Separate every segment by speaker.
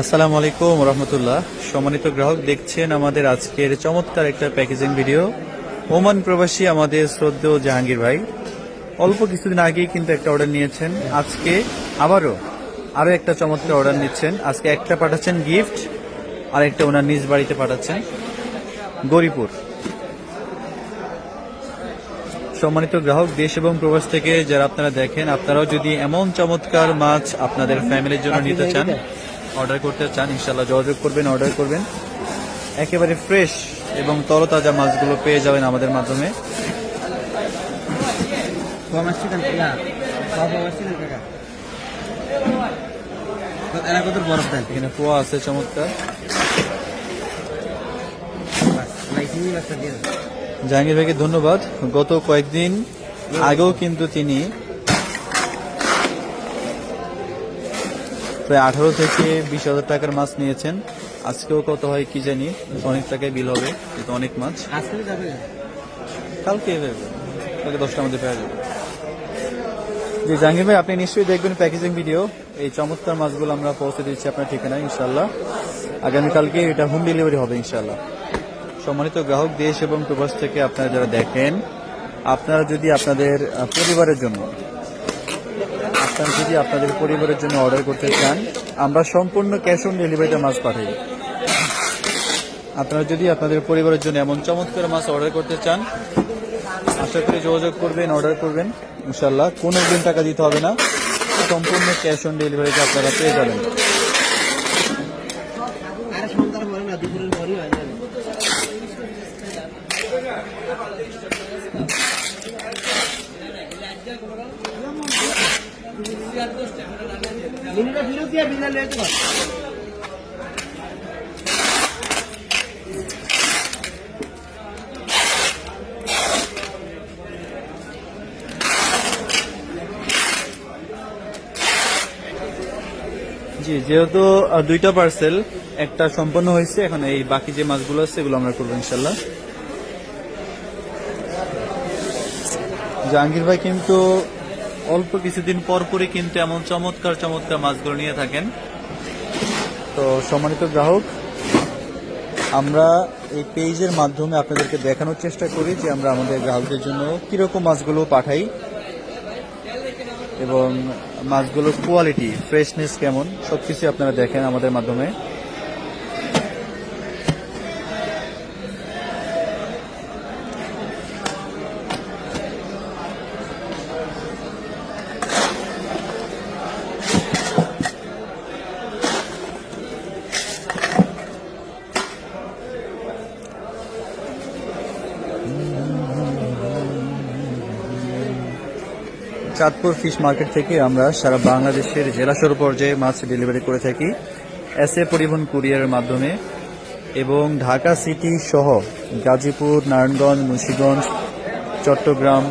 Speaker 1: আসসালামু আলাইকুম রহমতুল্লাহ। সম্মানিত গ্রাহক, দেখছেন আমাদের আজকের চমৎকার একটা প্যাকেজিং ভিডিও ওমান প্রবাসী আমাদের শ্রদ্ধেয় জাহাঙ্গীর ভাই। অল্প কিছুদিন আগেই কিন্তু একটা অর্ডার নিয়েছেন। আজকে আবারও আরও একটা চমৎকার অর্ডার নিচ্ছেন। আজকে একটা পাঠাচ্ছেন গিফট আর একটা ওনার নিজ বাড়িতে পাঠাচ্ছেন। গরিপুর। সম্মানিত গ্রাহক দেশ এবং প্রবাস থেকে যারা আপনারা দেখেন আপনারাও যদি এমন চমৎকার মাছ আপনাদের ফ্যামিলির জন্য নিতে চান অর্ডার করতে চান ইনশাল্লাহ যোগাযোগ করবেন অর্ডার করবেন। একেবারে ফ্রেশ এবং তরতাজা মাছগুলো পেয়ে যাবেন আমাদের মাধ্যমে। এখানে পোয়া আছে চমৎকার। জাহাঙ্গীর ভাইকে ধন্যবাদ। গত কয়েকদিন আগেও কিন্তু তিনি প্রায় আঠারো থেকে বিশ হাজার টাকার মাছ নিয়েছেন। আজকেও কত হয় কি জানি অনেক টাকায় বিল হবে কিন্তু অনেক মাছ। কালকে কালকে দশটার মধ্যে পেয়ে যাবে। জি জাহাঙ্গীর ভাই আপনি নিশ্চয়ই দেখবেন প্যাকেজিং ভিডিও এই চমৎকার মাছগুলো আমরা পৌঁছে দিচ্ছি আপনার ঠিকানায় ইনশাল্লাহ আগামীকালকে এটা হোম ডেলিভারি হবে ইনশাল্লাহ সম্মানিত গ্রাহক দেশ এবং প্রবাস থেকে আপনারা যারা দেখেন, আপনারা যদি আপনাদের পরিবারের জন্য, আপনারা যদি আপনাদের পরিবারের জন্য অর্ডার করতে চান, আমরা সম্পূর্ণ ক্যাশ অন ডেলিভারিতে মাছ পাঠাই। আপনারা যদি আপনাদের পরিবারের জন্য এমন চমৎকার মাছ অর্ডার করতে চান, আশা করি যোগাযোগ করবেন অর্ডার করবেন। ইনশাল্লাহ কোনো দিন টাকা দিতে হবে না। সম্পূর্ণ ক্যাশ অন ডেলিভারিতে আপনারা পেয়ে যাবেন
Speaker 2: আরে সন্ধ্যার পরে না দুপুরের পরই হয়ে যাবে
Speaker 1: জি, যেহেতু দুইটা পার্সেল একটা সম্পন্ন হয়েছে, এখন এই বাকি যে মাছগুলো আছে, এগুলো আমরা করব ইনশাল্লাহ। জাহাঙ্গীর ভাই কিন্তু অল্প কিছুদিন পর পরই কিন্তু এমন চমৎকার চমৎকার মাছগুলো নিয়ে থাকেন। তো সম্মানিত গ্রাহক, আমরা এই পেজের মাধ্যমে আপনাদেরকে দেখানোর চেষ্টা করি যে আমরা আমাদের গ্রাহকদের জন্য কীরকম মাছগুলো পাঠাই এবং মাছগুলোর কোয়ালিটি ফ্রেশনেস কেমন, সবকিছু আপনারা দেখেন আমাদের মাধ্যমে। চাঁদপুর ফিশ মার্কেট থেকে আমরা সারা বাংলাদেশের জেলা সর পর্যায়ে মাছ ডেলিভারি করে থাকি। এস এ পরিবহন কুরিয়ারের মাধ্যমে এবং ঢাকা সিটি সহ গাজীপুর, নারায়ণগঞ্জ, মুন্সিগঞ্জ, চট্টগ্রাম,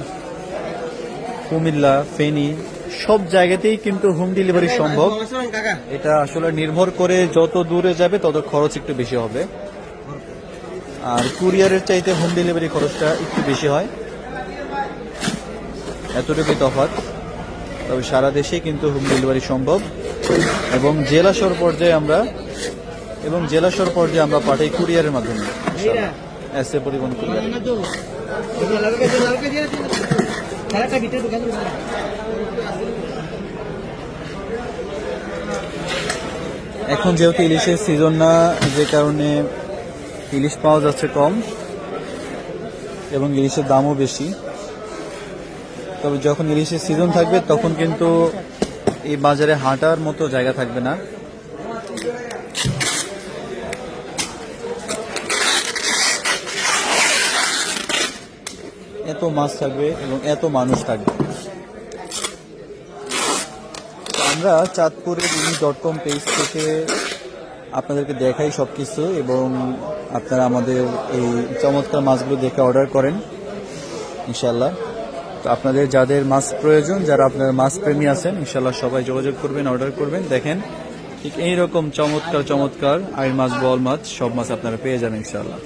Speaker 1: কুমিল্লা, ফেনী সব জায়গাতেই কিন্তু হোম ডেলিভারি সম্ভব। এটা আসলে নির্ভর করে যত দূরে যাবে তত খরচ একটু বেশি হবে। আর কুরিয়ারের চাইতে হোম ডেলিভারি খরচটা একটু বেশি হয়। এতটুকুই তফাৎ। তবে সারা দেশে কিন্তু হোম ডেলিভারি সম্ভব। এবং জেলা জেলাশর পর্যায়ে আমরা এবং জেলা জেলাশর পর্যায়ে আমরা পাঠাই কুরিয়ারের মাধ্যমে এস এ পরিবহন কুরিয়ার। এখন যেহেতু ইলিশের সিজন না, যে কারণে ইলিশ পাওয়া যাচ্ছে কম এবং ইলিশের দামও বেশি। তবে যখন ইলিশের সিজন থাকবে, তখন কিন্তু এই বাজারে হাঁটার মতো জায়গা থাকবে না। এত মাছ থাকবে এবং এত মানুষ থাকবে। আমরা চাঁদপুরের ইনি ডট কম পেজ থেকে আপনাদেরকে দেখাই সব কিছু এবং আপনারা আমাদের এই চমৎকার মাছগুলো দেখে অর্ডার করেন ইনশাল্লাহ তো আপনাদের যাদের মাছ প্রয়োজন, যারা আপনার মাছ প্রেমী আছেন ইনশাল্লাহ সবাই যোগাযোগ করবেন, অর্ডার করবেন। দেখেন, ঠিক এইরকম চমৎকার চমৎকার আইন মাছ বল মাছ সব মাছ আপনারা পেয়ে যাবেন ইনশাল্লাহ